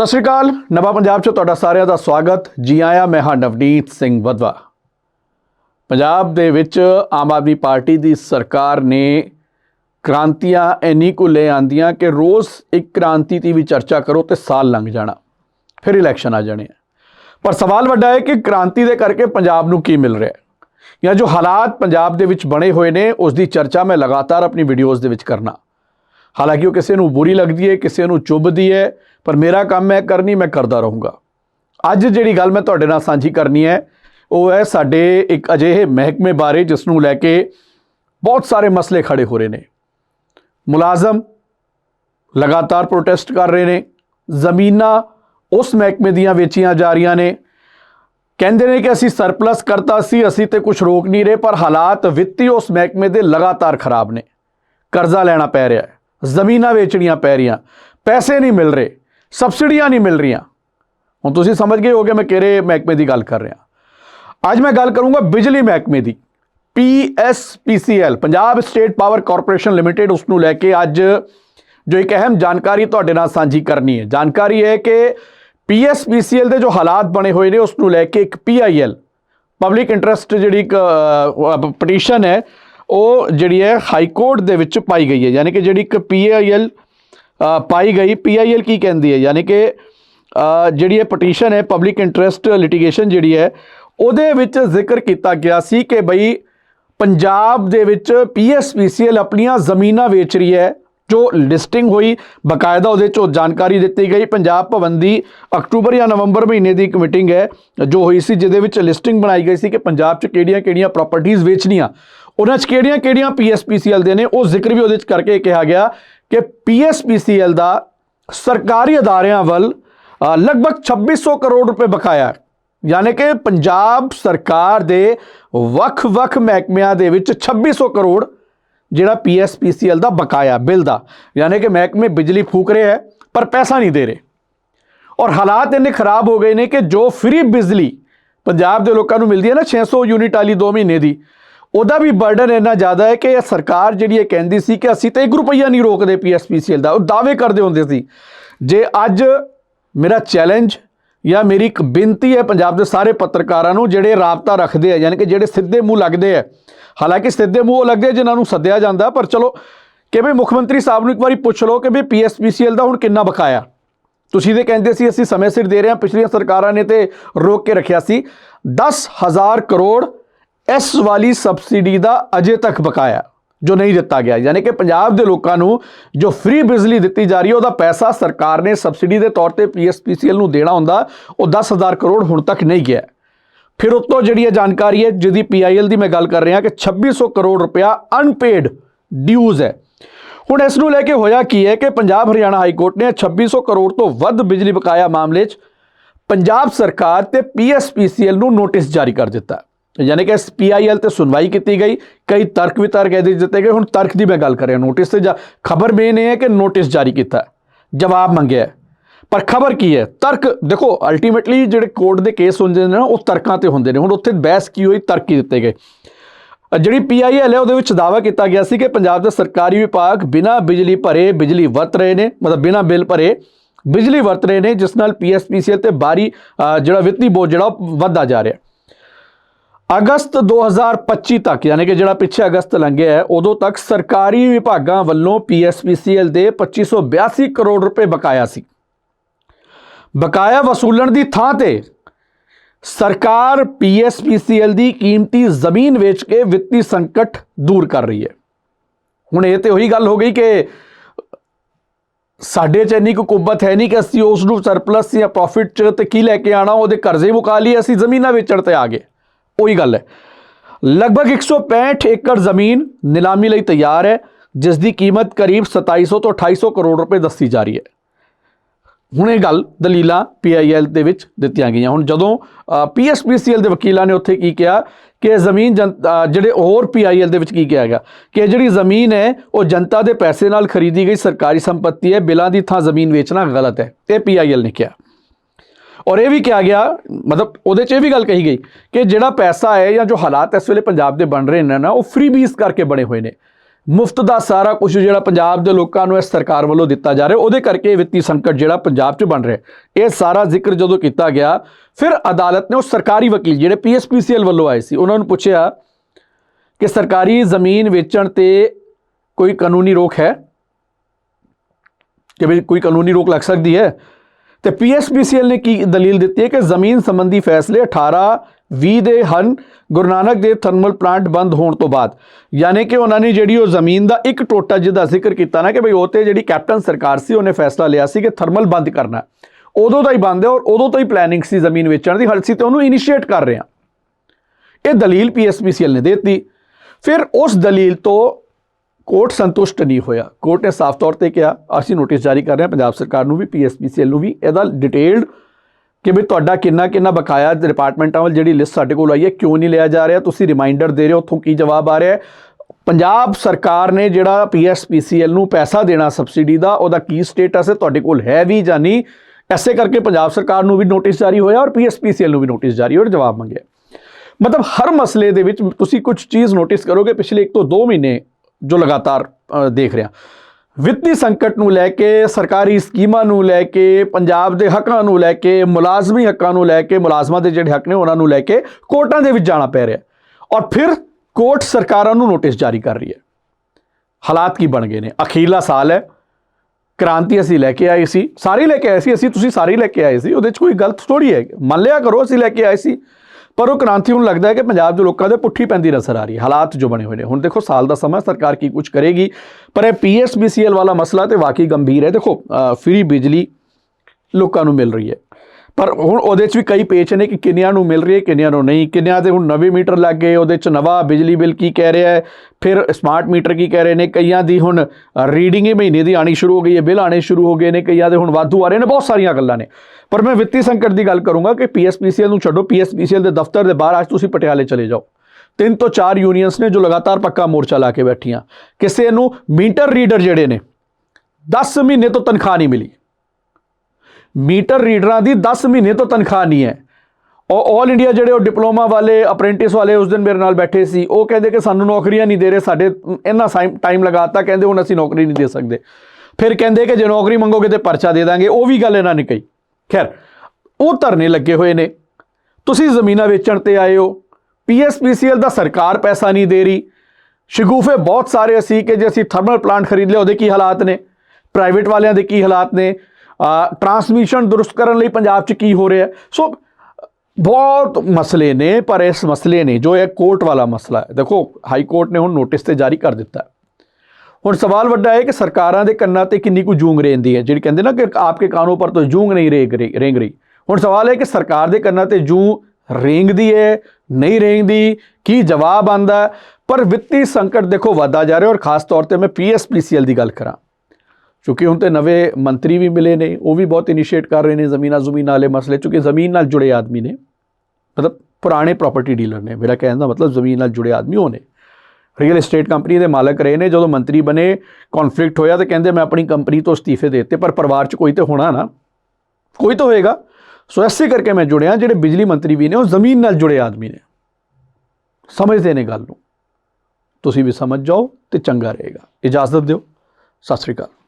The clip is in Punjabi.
ਸਤਿ ਸ਼੍ਰੀ ਅਕਾਲ, ਨਵਾਂ ਪੰਜਾਬ 'ਚ ਤੁਹਾਡਾ ਸਾਰਿਆਂ ਦਾ ਸਵਾਗਤ। ਜੀ ਆਇਆਂ, ਮੈਂ ਹਾਂ ਨਵਨੀਤ ਸਿੰਘ ਵਦਵਾ ਪੰਜਾਬ ਦੇ ਵਿੱਚ ਆਮ ਆਦਮੀ ਪਾਰਟੀ ਦੀ ਸਰਕਾਰ ਨੇ ਕ੍ਰਾਂਤੀਆਂ ਇੰਨੀ ਕੁ ਲੈ ਆਂਦੀਆਂ ਕਿ ਰੋਜ਼ ਇੱਕ ਕ੍ਰਾਂਤੀ ਦੀ ਵੀ ਚਰਚਾ ਕਰੋ ਤੇ ਸਾਲ ਲੰਘ ਜਾਣਾ, ਫਿਰ ਇਲੈਕਸ਼ਨ ਆ ਜਾਣੇ ਆ। ਪਰ ਸਵਾਲ ਵੱਡਾ ਹੈ ਕਿ ਕ੍ਰਾਂਤੀ ਦੇ ਕਰਕੇ ਪੰਜਾਬ ਨੂੰ ਕੀ ਮਿਲ ਰਿਹਾ? ਹੈ ਜਾਂ ਜੋ ਹਾਲਾਤ ਪੰਜਾਬ ਦੇ ਵਿੱਚ ਬਣੇ ਹੋਏ ਨੇ, ਉਸ ਦੀ ਚਰਚਾ ਮੈਂ ਲਗਾਤਾਰ ਆਪਣੀ ਵੀਡੀਓਜ਼ ਦੇ ਵਿੱਚ ਕਰਨਾ। ਹਾਲਾਂਕਿ ਉਹ ਕਿਸੇ ਨੂੰ ਬੁਰੀ ਲੱਗਦੀ ਹੈ, ਕਿਸੇ ਨੂੰ ਚੁੱਭਦੀ ਹੈ ਪਰ ਮੇਰਾ ਕੰਮ ਹੈ ਕਰਨੀ, ਮੈਂ ਕਰਦਾ ਰਹੂੰਗਾ। ਅੱਜ ਜਿਹੜੀ ਗੱਲ ਮੈਂ ਤੁਹਾਡੇ ਨਾਲ ਸਾਂਝੀ ਕਰਨੀ ਹੈ, ਉਹ ਹੈ ਸਾਡੇ ਇੱਕ ਅਜਿਹੇ ਮਹਿਕਮੇ ਬਾਰੇ ਜਿਸ ਨੂੰ ਲੈ ਕੇ ਬਹੁਤ ਸਾਰੇ ਮਸਲੇ ਖੜੇ ਹੋ ਰਹੇ ਨੇ। ਮੁਲਾਜ਼ਮ ਲਗਾਤਾਰ ਪ੍ਰੋਟੈਸਟ ਕਰ ਰਹੇ ਨੇ, ਜ਼ਮੀਨਾਂ ਉਸ ਮਹਿਕਮੇ ਦੀਆਂ ਵੇਚੀਆਂ ਜਾ ਰਹੀਆਂ ਨੇ। ਕਹਿੰਦੇ ਨੇ ਕਿ ਅਸੀਂ ਸਰਪਲਸ ਕਰਤਾ ਸੀ, ਅਸੀਂ ਤੇ ਕੁਝ ਰੋਕ ਨਹੀਂ ਰਹੇ, ਪਰ ਹਾਲਾਤ ਵਿੱਤੀ ਉਸ ਮਹਿਕਮੇ ਦੇ ਲਗਾਤਾਰ ਖਰਾਬ ਨੇ। ਕਰਜ਼ਾ ਲੈਣਾ ਪੈ ਰਿਹਾ ਹੈ, ਜ਼ਮੀਨਾਂ ਵੇਚਣੀਆਂ ਪੈ ਰਹੀਆਂ, ਪੈਸੇ ਨਹੀਂ ਮਿਲ ਰਹੇ। ਸਬਸਿਡੀਆਂ ਨਹੀਂ ਮਿਲ ਰਹੀਆਂ। ਹੁਣ ਤੁਸੀਂ ਸਮਝ ਗਏ ਹੋਗੇ ਮੈਂ ਕਿਹੜੇ ਮਹਿਕਮੇ ਦੀ ਗੱਲ ਕਰ ਰਿਹਾ। ਅੱਜ ਮੈਂ ਗੱਲ ਕਰੂੰਗਾ ਬਿਜਲੀ ਮਹਿਕਮੇ ਦੀ। PSPCL Punjab state power corporation limited ਉਸ ਨੂੰ ਲੈ ਕੇ ਅੱਜ ਜੋ ਇੱਕ ਅਹਿਮ ਜਾਣਕਾਰੀ ਤੁਹਾਡੇ ਨਾਲ ਸਾਂਝੀ ਕਰਨੀ ਹੈ। ਜਾਣਕਾਰੀ ਹੈ ਕਿ PSPCL ਦੇ ਜੋ ਹਾਲਾਤ ਬਣੇ ਹੋਏ ਨੇ ਉਸ ਨੂੰ ਲੈ ਕੇ ਇੱਕ PIL ਪਬਲਿਕ ਇੰਟਰਸਟ ਜਿਹੜੀ ਇੱਕ ਪਟੀਸ਼ਨ ਹੈ ਉਹ ਜਿਹੜੀ ਹੈ ਹਾਈ ਕੋਰਟ ਦੇ ਵਿੱਚ ਪਾਈ ਗਈ ਹੈ। ਯਾਨੀ ਕਿ ਜਿਹੜੀ ਇੱਕ PIL ਅ, ਪਾਈ ਗਈ। PIL ਕੀ ਕਹਿੰਦੀ ਹੈ? ਯਾਨੀ ਕਿ ਜਿਹੜੀ ਇਹ ਪਟੀਸ਼ਨ ਹੈ ਪਬਲਿਕ ਇੰਟਰਸਟ ਲਿਟੀਗੇਸ਼ਨ ਜਿਹੜੀ ਹੈ, ਉਹਦੇ ਵਿੱਚ ਜ਼ਿਕਰ ਕੀਤਾ ਗਿਆ ਸੀ ਕਿ ਬਈ ਪੰਜਾਬ ਦੇ ਵਿੱਚ PSPCL ਆਪਣੀਆਂ ਜ਼ਮੀਨਾਂ ਵੇਚ ਰਹੀ ਹੈ, ਜੋ ਲਿਸਟਿੰਗ ਹੋਈ, ਬਕਾਇਦਾ ਉਹਦੇ ਚੋਂ ਜਾਣਕਾਰੀ ਦਿੱਤੀ ਗਈ। ਪੰਜਾਬ ਭਵਨ ਦੀ ਅਕਤੂਬਰ ਜਾਂ ਨਵੰਬਰ ਮਹੀਨੇ ਦੀ ਇੱਕ ਮੀਟਿੰਗ ਹੈ, ਜੋ ਹੋਈ ਸੀ, ਜਿਹਦੇ ਵਿੱਚ ਲਿਸਟਿੰਗ ਬਣਾਈ ਗਈ ਸੀ ਕਿ ਪੰਜਾਬ 'ਚ ਕਿਹੜੀਆਂ-ਕਿਹੜੀਆਂ ਪ੍ਰਾਪਰਟੀਆਂ ਵੇਚਣੀਆਂ। ਉਹਨਾਂ 'ਚ ਕਿਹੜੀਆਂ-ਕਿਹੜੀਆਂ PSPCL ਦੇ ਨੇ, ਉਹ ਜ਼ਿਕਰ ਵੀ ਉਹਦੇ 'ਚ ਕਰਕੇ ਕਿਹਾ ਗਿਆ ਕਿ PSPCL ਦਾ ਸਰਕਾਰੀ ਅਦਾਰਿਆਂ ਵੱਲ ਅ, ਲਗਭਗ 2600 ਕਰੋੜ ਰੁਪਏ ਬਕਾਇਆ ਯਾਨੀ ਕਿ ਪੰਜਾਬ ਸਰਕਾਰ ਦੇ ਵੱਖ-ਵੱਖ ਮਹਿਕਮਿਆਂ ਦੇ ਵਿੱਚ 2600 ਕਰੋੜ ਜਿਹੜਾ PSPCL ਦਾ ਬਕਾਇਆ ਬਿੱਲ ਦਾ। ਯਾਨੀ ਕਿ ਮਹਿਕਮੇ ਬਿਜਲੀ ਫੂਕ ਰਹੇ ਹੈ ਪਰ ਪੈਸਾ ਨਹੀਂ ਦੇ ਰਹੇ। ਔਰ ਹਾਲਾਤ ਇੰਨੇ ਖਰਾਬ ਹੋ ਗਏ ਨੇ ਕਿ ਜੋ ਫ੍ਰੀ ਬਿਜਲੀ ਪੰਜਾਬ ਦੇ ਲੋਕਾਂ ਨੂੰ ਮਿਲਦੀ ਹੈ ਨਾ 600 ਯੂਨਿਟ ਵਾਲੀ 2 ਮਹੀਨੇ ਦੀ ਉਹਦਾ ਵੀ ਬਰਡਨ ਇੰਨਾ ਜ਼ਿਆਦਾ ਹੈ ਕਿ ਇਹ ਸਰਕਾਰ ਜਿਹੜੀ ਇਹ ਕਹਿੰਦੀ ਸੀ ਕਿ ਅਸੀਂ ਤਾਂ 1 ਰੁਪਈਆ ਨਹੀਂ ਰੋਕਦੇ PSPCL ਦਾ, ਉਹ ਦਾਅਵੇ ਕਰਦੇ ਹੁੰਦੇ ਸੀ। ਜੇ ਅੱਜ ਮੇਰਾ ਚੈਲੰਜ ਜਾਂ ਮੇਰੀ ਇੱਕ ਬੇਨਤੀ ਹੈ ਪੰਜਾਬ ਦੇ ਸਾਰੇ ਪੱਤਰਕਾਰਾਂ ਨੂੰ, ਜਿਹੜੇ ਰਾਬਤਾ ਰੱਖਦੇ ਆ, ਯਾਨੀ ਕਿ ਜਿਹੜੇ ਸਿੱਧੇ ਮੂੰਹ ਲੱਗਦੇ ਆ, ਹਾਲਾਂਕਿ ਸਿੱਧੇ ਮੂੰਹ ਉਹ ਲੱਗਦੇ ਆ ਜਿਨ੍ਹਾਂ ਨੂੰ ਸੱਦਿਆ ਜਾਂਦਾ, ਪਰ ਚਲੋ ਕਿ ਵੀ ਮੁੱਖ ਮੰਤਰੀ ਸਾਹਿਬ ਨੂੰ ਇੱਕ ਵਾਰੀ ਪੁੱਛ ਲਓ ਕਿ ਵੀ PSPCL ਦਾ ਹੁਣ ਕਿੰਨਾ ਬਕਾਇਆ? ਤੁਸੀਂ ਤੇ ਕਹਿੰਦੇ ਸੀ, ਅਸੀਂ ਸਮੇਂ ਸਿਰ ਦੇ ਰਹੇ ਹਾਂ, ਪਿਛਲੀਆਂ ਸਰਕਾਰਾਂ ਨੇ ਤੇ ਰੋਕ ਕੇ ਰੱਖਿਆ ਸੀ। 10000 ਕਰੋੜ ਇਸ ਵਾਲੀ ਸਬਸਿਡੀ ਦਾ ਅਜੇ ਤੱਕ ਬਕਾਇਆ ਜੋ ਨਹੀਂ ਦਿੱਤਾ ਗਿਆ। ਯਾਨੀ ਕਿ ਪੰਜਾਬ ਦੇ ਲੋਕਾਂ ਨੂੰ ਜੋ ਫ੍ਰੀ ਬਿਜਲੀ ਦਿੱਤੀ ਜਾ ਰਹੀ ਹੈ, ਉਹਦਾ ਪੈਸਾ ਸਰਕਾਰ ਨੇ ਸਬਸਿਡੀ ਦੇ ਤੌਰ ਤੇ PSPCL ਨੂੰ ਦੇਣਾ ਹੁੰਦਾ, ਉਹ 10000 ਕਰੋੜ ਹੁਣ ਤੱਕ ਨਹੀਂ ਗਿਆ। ਫਿਰ ਉਤੋਂ ਜਿਹੜੀ ਇਹ ਜਾਣਕਾਰੀ ਹੈ, ਜਿਹਦੀ PIL ਦੀ ਮੈਂ ਗੱਲ ਕਰ ਰਿਹਾ ਕਿ 2600 ਕਰੋੜ ਰੁਪਇਆ ਅਨਪੇਡ ਡਿਊਜ਼ ਹੈ। ਹੁਣ ਇਸ ਨੂੰ ਲੈ ਕੇ ਹੋਇਆ ਕੀ ਹੈ ਕਿ ਪੰਜਾਬ ਹਰਿਆਣਾ ਹਾਈ ਕੋਰਟ ਨੇ 2600 ਕਰੋੜ ਤੋਂ ਵੱਧ ਬਿਜਲੀ ਬਕਾਇਆ ਮਾਮਲੇ 'ਚ ਪੰਜਾਬ ਸਰਕਾਰ ਤੇ PSPCL ਨੂੰ ਨੋਟਿਸ ਜਾਰੀ ਕਰ ਦਿੱਤਾ। ਯਾਨੀ ਕਿ ਇਸ PIL ਤੇ ਸੁਣਵਾਈ ਕੀਤੀ ਗਈ ਕਈ ਤਰਕ ਵੀ ਤਰਕ ਇਹਦੇ 'ਚ ਦਿੱਤੇ ਗਏ ਹੁਣ ਤਰਕ ਦੀ ਮੈਂ ਗੱਲ ਕਰ ਰਿਹਾ ਨੋਟਿਸ ਤੇ ਜਾ ਖਬਰ ਮੇਨ ਇਹ ਹੈ ਕਿ ਨੋਟਿਸ ਜਾਰੀ ਕੀਤਾ ਜਵਾਬ ਮੰਗਿਆ ਪਰ ਖਬਰ ਕੀ ਹੈ? ਤਰਕ ਦੇਖੋ ਅਲਟੀਮੇਟਲੀ ਜਿਹੜੇ ਕੋਰਟ ਦੇ ਕੇਸ ਹੁੰਦੇ ਨੇ ਨਾ ਉਹ ਤਰਕਾਂ ਤੇ ਹੁੰਦੇ ਨੇ ਹੁਣ ਉੱਥੇ ਬਹਿਸ ਕੀ ਹੋਈ ਤਰਕ ਕੀ ਦਿੱਤੇ ਗਏ। ਅ ਜਿਹੜੀ PIL ਹੈ ਉਹਦੇ ਵਿੱਚ ਦਾਅਵਾ ਕੀਤਾ ਗਿਆ ਸੀ ਕਿ ਪੰਜਾਬ ਦੇ ਸਰਕਾਰੀ ਵਿਭਾਗ ਬਿਨਾਂ ਬਿਜਲੀ ਭਰੇ ਬਿਜਲੀ ਵਰਤ ਰਹੇ ਨੇ ਮਤਲਬ ਬਿਨਾਂ ਬਿੱਲ ਭਰੇ ਬਿਜਲੀ ਵਰਤ ਰਹੇ ਨੇ ਜਿਸ ਨਾਲ PSPCL ਤੇ ਬਾਰੀ ਅ, ਜਿਹੜਾ ਵਿੱਤੀ ਬੋਝ ਜਿਹੜਾ ਉਹ ਵੱਧਦਾ ਜਾ ਰਿਹਾ। ਅਗਸਤ 2025 ਤੱਕ, ਯਾਨੀ ਕਿ ਜਿਹੜਾ ਪਿੱਛੇ ਅਗਸਤ ਲੰਘਿਆ ਹੈ, ਉਦੋਂ ਤੱਕ ਸਰਕਾਰੀ ਵਿਭਾਗਾਂ ਵੱਲੋਂ PSPCL ਦੇ 2582 ਕਰੋੜ ਰੁਪਏ ਬਕਾਇਆ ਸੀ। ਬਕਾਇਆ ਵਸੂਲਣ ਦੀ ਥਾਂ ਤੇ ਸਰਕਾਰ PSPCL ਦੀ ਕੀਮਤੀ ਜ਼ਮੀਨ ਵੇਚ ਕੇ ਵਿੱਤੀ ਸੰਕਟ ਦੂਰ ਕਰ ਰਹੀ ਹੈ। ਹੁਣ ਇਹ ਤੇ ਉਹੀ ਗੱਲ ਹੋ ਗਈ ਕਿ ਸਾਡੇ ਚ ਇੰਨੀ ਕੁ ਕੁੱਬਤ ਹੈ ਨਹੀਂ ਕਿ ਅਸੀਂ ਉਸ ਨੂੰ ਸਰਪਲਸ ਜਾਂ ਪ੍ਰੋਫਿਟ ਚ ਤੇ ਕੀ ਲੈ ਕੇ ਆਣਾ ਉਹਦੇ ਕਰਜ਼ੇ ਮੁਕਾ ਲਈ ਅਸੀਂ ਜ਼ਮੀਨਾਂ ਵੇਚਣ ਤੇ ਆ ਗਏ। ਉਹੀ ਗੱਲ ਹੈ। ਲਗਭਗ 165 ਏਕੜ ਜ਼ਮੀਨ ਨਿਲਾਮੀ ਲਈ ਤਿਆਰ ਹੈ ਜਿਸ ਦੀ ਕੀਮਤ ਕਰੀਬ 2700 ਤੋਂ 2800 ਕਰੋੜ ਰੁਪਏ ਦੱਸੀ ਜਾ ਰਹੀ ਹੈ। ਹੁਣ ਇਹ ਗੱਲ ਦਲੀਲਾਂ PIL ਦੇ ਵਿੱਚ ਦਿੱਤੀਆਂ ਗਈਆਂ। ਹੁਣ ਜਦੋਂ PSPCL ਦੇ ਵਕੀਲਾਂ ਨੇ ਉੱਥੇ ਕੀ ਕਿਹਾ ਕਿ ਜ਼ਮੀਨ ਜਨ- ਜਿਹੜੇ ਹੋਰ PIL ਦੇ ਵਿੱਚ ਕੀ ਕਿਹਾ ਗਿਆ? ਕਿ ਜਿਹੜੀ ਜ਼ਮੀਨ ਹੈ, ਉਹ ਜਨਤਾ ਦੇ ਪੈਸੇ ਨਾਲ ਖਰੀਦੀ ਗਈ ਸਰਕਾਰੀ ਸੰਪਤੀ ਹੈ, ਬਿਲਾਂ ਦੀ ਥਾਂ ਜ਼ਮੀਨ ਵੇਚਣਾ ਗਲਤ ਹੈ। ਇਹ PIL ਨੇ ਕਿਹਾ। ਔਰ ਇਹ ਵੀ ਕਿਹਾ ਗਿਆ, ਮਤਲਬ ਉਹਦੇ 'ਚ ਇਹ ਵੀ ਗੱਲ ਕਹੀ ਗਈ ਕਿ ਜਿਹੜਾ ਪੈਸਾ ਹੈ ਜਾਂ ਜੋ ਹਾਲਾਤ ਇਸ ਵੇਲੇ ਪੰਜਾਬ ਦੇ ਬਣ ਰਹੇ ਨੇ ਨਾ, ਉਹ ਫ੍ਰੀ ਬੀਸ ਕਰਕੇ ਬਣੇ ਹੋਏ ਨੇ। ਮੁਫਤ ਦਾ ਸਾਰਾ ਕੁਝ ਜਿਹੜਾ ਪੰਜਾਬ ਦੇ ਲੋਕਾਂ ਨੂੰ ਇਸ ਸਰਕਾਰ ਵੱਲੋਂ ਦਿੱਤਾ ਜਾ ਰਿਹਾ, ਉਹਦੇ ਕਰਕੇ ਵਿੱਤੀ ਸੰਕਟ ਜਿਹੜਾ ਪੰਜਾਬ 'ਚ ਬਣ ਰਿਹਾ ਇਹ ਸਾਰਾ ਜ਼ਿਕਰ ਜਦੋਂ ਕੀਤਾ ਗਿਆ, ਫਿਰ ਅਦਾਲਤ ਨੇ ਉਹ ਸਰਕਾਰੀ ਵਕੀਲ, ਜਿਹੜੇ ਪੀਐਸਪੀਸੀਐਲ ਵੱਲੋਂ ਆਏ ਸੀ, ਉਹਨਾਂ ਨੂੰ ਪੁੱਛਿਆ ਕਿ ਸਰਕਾਰੀ ਜ਼ਮੀਨ ਵੇਚਣ ਤੇ ਕੋਈ ਕਾਨੂੰਨੀ ਰੋਕ ਹੈ? ਕਿ ਵੀ ਕੋਈ ਕਾਨੂੰਨੀ ਰੋਕ ਲੱਗ ਸਕਦੀ ਹੈ? ਤੇ ਪੀਐਸਪੀਸੀਐਲ ਨੇ ਕੀ ਦਲੀਲ ਦਿੱਤੀ ਹੈ ਕਿ ਜ਼ਮੀਨ ਸੰਬੰਧੀ ਫੈਸਲੇ 18 20 ਦੇ ਹਨ, ਗੁਰੂ ਨਾਨਕ ਦੇਵ ਥਰਮਲ ਪਲਾਂਟ ਬੰਦ ਹੋਣ ਤੋਂ ਬਾਅਦ। ਯਾਨੀ ਕਿ ਉਹਨਾਂ ਨੇ ਜਿਹੜੀ ਉਹ ਜ਼ਮੀਨ ਦਾ ਇੱਕ ਟੋਟਾ ਜਿਹਦਾ ਜ਼ਿਕਰ ਕੀਤਾ ਨਾ ਕਿ ਭਈ ਉਹ ਤੇ ਜਿਹੜੀ ਕੈਪਟਨ ਸਰਕਾਰ ਸੀ, ਉਹਨੇ ਫੈਸਲਾ ਲਿਆ ਸੀ ਕਿ ਥਰਮਲ ਬੰਦ ਕਰਨਾ ਉਦੋਂ ਦਾ ਹੀ ਬੰਦ ਹੈ ਔਰ ਉਦੋਂ ਤੋਂ ਹੀ ਪਲੈਨਿੰਗ ਸੀ ਜ਼ਮੀਨ ਵੇਚਣ ਦੀ। ਹਲਸੀ ਤੇ ਉਹਨੂੰ ਇਨੀਸ਼ੀਏਟ ਕਰ ਰਹੇ ਹਾਂ। ਇਹ ਦਲੀਲ ਪੀਐਸਪੀਸੀਐਲ ਨੇ ਦੇ ਦਿੱਤੀ। ਫਿਰ ਉਸ ਦਲੀਲ ਤੋਂ ਕੋਰਟ ਸੰਤੁਸ਼ਟ ਨਹੀਂ ਹੋਇਆ। ਕੋਰਟ ਨੇ ਸਾਫ਼ ਤੌਰ ਤੇ ਕਿਹਾ, ਅਸੀਂ ਨੋਟਿਸ ਜਾਰੀ ਕਰ ਰਹੇ ਹਾਂ, ਪੰਜਾਬ ਸਰਕਾਰ ਨੂੰ ਵੀ ਪੀਐਸਪੀਸੀਐਲ ਨੂੰ ਵੀ, ਇਹਦਾ ਡਿਟੇਲਡ ਕਿ ਵੀ ਤੁਹਾਡਾ ਕਿੰਨਾ ਕਿੰਨਾ ਬਕਾਇਆ ਡਿਪਾਰਟਮੈਂਟਾਂ ਵੱਲ ਜਿਹੜੀ ਲਿਸਟ ਸਾਡੇ ਕੋਲ ਆਈ ਹੈ, ਕਿਉਂ ਨਹੀਂ ਲਿਆ ਜਾ ਰਿਹਾ, ਤੁਸੀਂ ਰਿਮਾਈਂਡਰ ਦੇ ਰਹੇ ਹੋ, ਉੱਥੋਂ ਕੀ ਜਵਾਬ ਆ ਰਿਹਾ ਪੰਜਾਬ ਸਰਕਾਰ ਨੇ ਜਿਹੜਾ ਪੀਐਸਪੀਸੀਐਲ ਨੂੰ ਪੈਸਾ ਦੇਣਾ ਸਬਸਿਡੀ ਦਾ, ਉਹਦਾ ਕੀ ਸਟੇਟਸ ਹੈ, ਤੁਹਾਡੇ ਕੋਲ ਹੈ ਵੀ ਜਾਂ ਨਹੀਂ, ਐਸੇ ਕਰਕੇ ਪੰਜਾਬ ਸਰਕਾਰ ਨੂੰ ਵੀ ਨੋਟਿਸ ਜਾਰੀ ਹੋਇਆ ਔਰ ਪੀਐਸਪੀਸੀਐਲ ਨੂੰ ਵੀ ਨੋਟਿਸ ਜਾਰੀ ਹੋਇਆ ਔਰ ਜਵਾਬ ਮੰਗਿਆ। ਮਤਲਬ ਹਰ ਮਸਲੇ ਦੇ ਵਿੱਚ ਤੁਸੀਂ ਕੁਝ ਚੀਜ਼ ਨੋਟਿਸ ਕਰੋਗੇ, ਪਿਛਲੇ 1 ਤੋਂ 2 ਮਹੀਨੇ ਜੋ ਲਗਾਤਾਰ ਦੇਖ ਰਿਹਾ। ਵਿੱਤੀ ਸੰਕਟ ਨੂੰ ਲੈ ਕੇ, ਸਰਕਾਰੀ ਸਕੀਮਾਂ ਨੂੰ ਲੈ ਕੇ, ਪੰਜਾਬ ਦੇ ਹੱਕਾਂ ਨੂੰ ਲੈ ਕੇ, ਮੁਲਾਜ਼ਮੀ ਹੱਕਾਂ ਨੂੰ ਲੈ ਕੇ, ਮੁਲਾਜ਼ਮਾਂ ਦੇ ਜਿਹੜੇ ਹੱਕ ਨੇ ਉਹਨਾਂ ਨੂੰ ਲੈ ਕੇ ਕੋਰਟਾਂ ਦੇ ਵਿੱਚ ਜਾਣਾ ਪੈ ਰਿਹਾ। ਔਰ ਫਿਰ ਕੋਰਟ ਸਰਕਾਰਾਂ ਨੂੰ ਨੋਟਿਸ ਜਾਰੀ ਕਰ ਰਹੀ ਹੈ। ਹਾਲਾਤ ਕੀ ਬਣ ਗਏ ਨੇ? ਅਖੀਰਲਾ ਸਾਲ ਹੈ। ਕ੍ਰਾਂਤੀ ਅਸੀਂ ਲੈ ਕੇ ਆਏ ਸੀ। ਸਾਰੇ ਲੈ ਕੇ ਆਏ ਸੀ ਅਸੀਂ, ਤੁਸੀਂ ਸਾਰੇ ਲੈ ਕੇ ਆਏ ਸੀ। ਉਹਦੇ 'ਚ ਕੋਈ ਗਲਤ ਥੋੜੀ ਹੈ। ਮੰਨ ਲਿਆ ਕਰੋ, ਅਸੀਂ ਲੈ ਕੇ ਆਏ ਸੀ। ਪਰ ਉਹ ਕ੍ਰਾਂਤੀ ਨੂੰ ਲੱਗਦਾ ਹੈ ਕਿ ਪੰਜਾਬ ਦੇ ਲੋਕਾਂ ਦੇ ਪੁੱਠੀ ਪੈਂਦੀ ਨਜ਼ਰ ਆ ਰਹੀ ਹੈ। ਹਾਲਾਤ ਜੋ ਬਣੇ ਹੋਏ ਨੇ। ਹੁਣ ਦੇਖੋ, ਸਾਲ ਦਾ ਸਮਾਂ ਸਰਕਾਰ ਕੀ ਕੁਝ ਕਰੇਗੀ। ਪਰ ਇਹ ਪੀਐਸਬੀਸੀਐਲ ਵਾਲਾ ਮਸਲਾ ਤੇ ਵਾਕਈ ਗੰਭੀਰ ਹੈ। ਦੇਖੋ ਫ੍ਰੀ ਬਿਜਲੀ ਲੋਕਾਂ ਨੂੰ ਮਿਲ ਰਹੀ ਹੈ। ਪਰ ਹੁਣ ਉਹਦੇ 'ਚ ਵੀ ਕਈ ਪੇਚ ਨੇ ਕਿ ਕਿੰਨਿਆਂ ਨੂੰ ਮਿਲ ਰਹੀ ਹੈ, ਕਿੰਨਿਆਂ ਨੂੰ ਨਹੀਂ। ਕਿੰਨਿਆਂ ਦੇ ਹੁਣ ਨਵੇਂ ਮੀਟਰ ਲੱਗ ਗਏ, ਉਹਦੇ 'ਚ ਨਵਾਂ ਬਿਜਲੀ ਬਿੱਲ ਕੀ ਕਹਿ ਰਿਹਾ ਹੈ, ਫਿਰ ਸਮਾਰਟ ਮੀਟਰ ਕੀ ਕਹਿ ਰਹੇ ਨੇ, ਕਈਆਂ ਦੀ ਹੁਣ ਰੀਡਿੰਗ ਹੀ ਮਹੀਨੇ ਦੀ ਆਣੀ ਸ਼ੁਰੂ ਹੋ ਗਈ ਹੈ, ਬਿੱਲ ਆਣੇ ਸ਼ੁਰੂ ਹੋ ਗਏ ਨੇ, ਕਈਆਂ ਦੇ ਹੁਣ ਵਾਧੂ ਆ ਰਹੇ ਨੇ, ਬਹੁਤ ਸਾਰੀਆਂ ਗੱਲਾਂ ਨੇ। ਪਰ ਮੈਂ ਵਿੱਤੀ ਸੰਕਟ ਦੀ ਗੱਲ ਕਰੂੰਗਾ ਕਿ ਪੀਐਸਪੀਸੀਐਲ ਨੂੰ ਛੱਡੋ ਪੀਐਸਪੀਸੀਐਲ ਦੇ ਦਫ਼ਤਰ ਦੇ ਬਾਹਰ ਅੱਜ ਤੁਸੀਂ ਪਟਿਆਲੇ ਚਲੇ ਜਾਓ। ਤਿੰਨ ਤੋਂ ਚਾਰ ਯੂਨੀਅਨਸ ਨੇ ਜੋ ਲਗਾਤਾਰ ਪੱਕਾ ਮੋਰਚਾ ਲਾ ਕੇ ਬੈਠੀਆਂ। ਕਿਸੇ ਨੂੰ ਮੀਟਰ ਰੀਡਰ ਜਿਹੜੇ ਨੇ 10 ਮਹੀਨੇ ਤੋਂ ਤਨਖਾਹ ਨਹੀਂ ਮਿਲੀ। ਮੀਟਰ ਰੀਡਰਾਂ ਦੀ 10 ਮਹੀਨੇ ਤੋਂ ਤਨਖਾਹ ਨਹੀਂ ਹੈ। ਉਹ ਆਲ ਇੰਡੀਆ ਜਿਹੜੇ ਉਹ ਡਿਪਲੋਮਾ ਵਾਲੇ ਅਪ੍ਰੈਂਟਿਸ ਵਾਲੇ ਉਸ ਦਿਨ ਮੇਰੇ ਨਾਲ ਬੈਠੇ ਸੀ। ਉਹ ਕਹਿੰਦੇ ਕਿ ਸਾਨੂੰ ਨੌਕਰੀਆਂ ਨਹੀਂ ਦੇ ਰਹੇ, ਸਾਡੇ ਇੰਨਾ ਟਾਈਮ ਲਗਾਤਾ, ਕਹਿੰਦੇ ਹੁਣ ਅਸੀਂ ਨੌਕਰੀ ਨਹੀਂ ਦੇ ਸਕਦੇ। ਫਿਰ ਕਹਿੰਦੇ ਕਿ ਜੇ ਨੌਕਰੀ ਮੰਗੋਗੇ ਤੇ ਪਰਚਾ ਦੇ ਦਾਂਗੇ, ਉਹ ਵੀ ਗੱਲ ਇਹਨਾਂ ਨੇ ਕਹੀ। ਖੈਰ, ਉਹ ਧਰਨੇ ਲੱਗੇ ਹੋਏ ਨੇ। ਤੁਸੀਂ ਜ਼ਮੀਨਾਂ ਵੇਚਣ ਤੇ ਆਏ ਹੋ। ਪੀਐਸਪੀਸੀਐਲ ਦਾ ਸਰਕਾਰ ਪੈਸਾ ਨਹੀਂ ਦੇ ਰਹੀ। ਸ਼ਗੂਫੇ ਬਹੁਤ ਸਾਰੇ ਅਸੀਂ ਕਿ ਜੇ ਅਸੀਂ ਥਰਮਲ ਪਲਾਂਟ ਖਰੀਦ ਲਿਆ, ਉਹਦੇ ਕੀ ਹਾਲਾਤ ਨੇ? ਪ੍ਰਾਈਵੇਟ ਵਾਲਿਆਂ ਦੇ ਕੀ ਹਾਲਾਤ ਨੇ? ਟਰਾਂਸਮਿਸ਼ਨ ਦੁਰਸਤ ਕਰਨ ਲਈ ਪੰਜਾਬ 'ਚ ਕੀ ਹੋ ਰਿਹਾ? ਸੋ, ਬਹੁਤ ਮਸਲੇ ਨੇ, ਪਰ ਇਸ ਮਸਲੇ ਨੇ ਜੋ ਇਹ ਕੋਰਟ ਵਾਲਾ ਮਸਲਾ ਹੈ। ਦੇਖੋ, ਹਾਈ ਕੋਰਟ ਨੇ ਹੁਣ ਨੋਟਿਸ ਤੇ ਜਾਰੀ ਕਰ ਦਿੱਤਾ। ਹੁਣ ਸਵਾਲ ਵੱਡਾ ਹੈ ਕਿ ਸਰਕਾਰਾਂ ਦੇ ਕੰਨਾਂ ਤੇ ਕਿੰਨੀ ਕੁ ਜੂੰਗ ਰਹਿੰਦੀ ਹੈ, ਜਿਹੜੀ ਕਹਿੰਦੇ ਨਾ ਕਿ ਆਪਕੇ ਕਾਨੋਂ ਪਰ ਤਾਂ ਜੂੰਗ ਨਹੀਂ ਰੇਗ ਰਹੀ, ਰੇਂਗ ਰਹੀ। ਹੁਣ ਸਵਾਲ ਹੈ ਕਿ ਸਰਕਾਰ ਦੇ ਕੰਨਾਂ ਤੇ ਜੂੰ ਰੇਂਗਦੀ ਹੈ, ਨਹੀਂ ਰੇਂਗਦੀ, ਕੀ ਜਵਾਬ ਆਂਦਾ? ਪਰ ਵਿੱਤੀ ਸੰਕਟ ਦੇਖੋ ਵਧਦਾ ਜਾ ਰਿਹਾ ਔਰ ਖਾਸ ਤੌਰ ਤੇ ਮੈਂ ਪੀਐਸਪੀਸੀਐਲ ਦੀ ਗੱਲ ਕਰਾਂ। ਕਿਉਂਕਿ ਹੁਣ ਤੇ ਨਵੇਂ ਮੰਤਰੀ ਵੀ ਮਿਲੇ ਨੇ, ਉਹ ਵੀ ਬਹੁਤ ਇਨੀਸ਼ੀਏਟ ਕਰ ਰਹੇ ਨੇ ਜ਼ਮੀਨਾਂ ਜ਼ਮੀਨਾਂ ਵਾਲੇ ਮਸਲੇ, ਕਿਉਂਕਿ ਜ਼ਮੀਨ ਨਾਲ ਜੁੜੇ ਆਦਮੀ ਨੇ, ਮਤਲਬ ਪੁਰਾਣੇ ਪ੍ਰਾਪਰਟੀ ਡੀਲਰ ਨੇ। ਮੇਰਾ ਕਹਿਣ ਦਾ ਮਤਲਬ ਜ਼ਮੀਨ ਨਾਲ ਜੁੜੇ ਆਦਮੀ ਉਹ ਨੇ। ਰੀਅਲ ਏਸਟੇਟ ਕੰਪਨੀ ਦੇ ਮਾਲਕ ਰਹੇ ਨੇ, ਜਦੋਂ ਮੰਤਰੀ ਬਣੇ ਕਨਫਲਿਕਟ ਹੋਇਆ ਤੇ ਕਹਿੰਦੇ ਮੈਂ ਆਪਣੀ ਕੰਪਨੀ ਤੋਂ ਅਸਤੀਫੇ ਦੇ ਦਿੱਤੇ, ਪਰ ਪਰਿਵਾਰ 'ਚ ਕੋਈ ਤੇ ਹੋਣਾ ਨਾ। ਕੋਈ ਤਾਂ ਹੋਏਗਾ। ਸੋ ਐਸੇ ਕਰਕੇ ਮੈਂ ਜੁੜਿਆ, ਜਿਹੜੇ ਬਿਜਲੀ ਮੰਤਰੀ ਵੀ ਨੇ, ਉਹ ਜ਼ਮੀਨ ਨਾਲ ਜੁੜੇ ਆਦਮੀ ਨੇ। ਸਮਝਦੇ ਨੇ ਗੱਲ ਨੂੰ। ਤੁਸੀਂ ਵੀ ਸਮਝ ਜਾਓ ਤੇ ਚੰਗਾ ਰਹੇਗਾ। ਇਜਾਜ਼ਤ ਦਿਓ। ਸਤਿ ਸ੍ਰੀ ਅਕਾਲ।